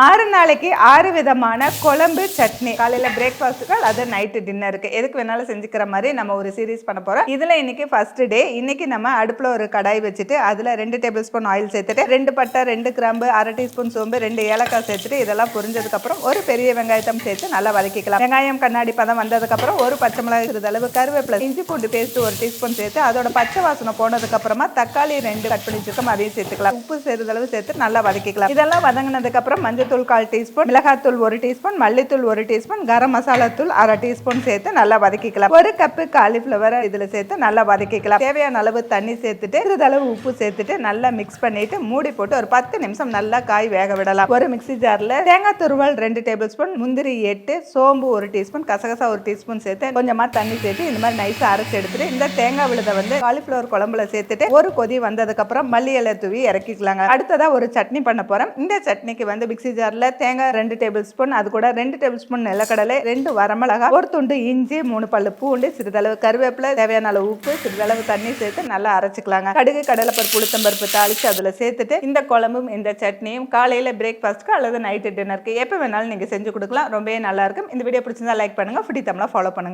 ஆறு நாளைக்கு ஆறு விதமான குழம்பு சட்னி. காலையில பிரேக்ஃபாஸ்ட்டுக்கு அது நைட்டு டின்னருக்கு எதுக்கு வேணாலும் செஞ்சுக்கிற மாதிரி நம்ம ஒரு சீரிஸ் பண்ண போறோம். இதுல இன்னைக்கு ஃபர்ஸ்ட் டே இன்னைக்கு நம்ம அடுப்புல ஒரு கடாய் வச்சுட்டு அதுல ரெண்டு டேபிள் ஸ்பூன் ஆயில் சேர்த்துட்டு ரெண்டு பட்டை ரெண்டு கிராம்பு அரை டீஸ்பூன் சோம்பு ரெண்டு ஏலக்காய் சேர்த்துட்டு இதெல்லாம் புரிஞ்சதுக்கு அப்புறம் ஒரு பெரிய வெங்காயத்தம் சேர்த்து நல்லா வதக்கிக்கலாம். வெங்காயம் கண்ணாடி பதம் வந்ததுக்கு அப்புறம் ஒரு பச்சை மிளகாய் சிறிது அளவு கருவேப்பிலை இஞ்சி பூண்டு பேஸ்ட் ஒரு டீஸ்பூன் சேர்த்து அதோட பச்சை வாசனை போனதுக்கு அப்புறமா தக்காளி ரெண்டு கட் பண்ணி வச்சிருக்கோம் அதையும் சேர்த்துக்கலாம். உப்பு சிறிதளவு சேர்த்து நல்லா வதக்கிக்கலாம். இதெல்லாம் வதங்கினதுக்கு அப்புறம் மஞ்சத்தூள் கால் டீஸ்பூன் மிளகாத்தூள் ஒரு டீஸ்பூன் மல்லித்தூள் ஒரு டீஸ்பூன் கரம் மசாலா தூள் அரை டீஸ்பூன் சேர்த்து நல்லா வதக்கிக்கலாம். ஒரு கப்பு காலிஃப்ளவர் இதில் சேர்த்து நல்லா வதக்கிக்கலாம். தேவையான அளவு தண்ணி சேர்த்துட்டு சிறிதளவு உப்பு சேர்த்துட்டு நல்லா மிக்ஸ் பண்ணிட்டு மூடி போட்டு ஒரு பத்து நிமிஷம் நல்லா காய் வேக விடலாம். ஒரு மிக்ஸி ஜாரில் தேங்காய் துருவல் ரெண்டு டேபிள் ஸ்பூன் முந்திரி எட்டு சோம்பு ஒரு டீஸ்பூன் கசகசா ஒரு டீஸ்பூன் சேர்த்து கொஞ்சமாக தண்ணி சேர்த்து இந்த மாதிரி நைஸாக அரைச்சு எடுத்துட்டு இந்த தேங்காய் விழுதை வந்து காலிஃப்ளவர் குழம்புல சேர்த்துட்டு ஒரு கொதி வந்ததுக்கப்புறம் மல்லி இலை தூவி இறக்கிக்கலாங்க. அடுத்ததாக ஒரு சட்னி பண்ண போகிறோம் இந்த சட்னிக்கு வந்து மிக்சி ஜாரில் தேங்காய் ரெண்டு டேபிள் ஸ்பூன் அது கூட ரெண்டு டேபிள் ஸ்பூன் நிலக்கடலை ரெண்டு வரமிளகா ஒரு துண்டு இஞ்சி மூணு பல்லு பூண்டு சிறிதளவு கருவேப்பிலை தேவையான அளவு உப்பு சிறிதளவு தண்ணி சேர்த்து நல்லா அரைச்சிக்கலாங்க. கடுகு கடலைப்பருப்பு உளுத்தம்பருப்பு தாளித்து அதில் சேர்த்துட்டு இந்த குழம்பும் இந்த சட்னியும் காலையில் பிரேக்ஃபாஸ்ட்க்கு அல்லது நைட்டு டின்னருக்கு எப்போ வேணாலும் நீங்கள் செஞ்சு கொடுக்கலாம். ரொம்பவே நல்லாயிருக்கும் இந்த வீடியோ பிடிச்சிருந்தா லைக் பண்ணுங்க. ஃபுடி தமிழாக ஃபாலோ பண்ணுங்கள்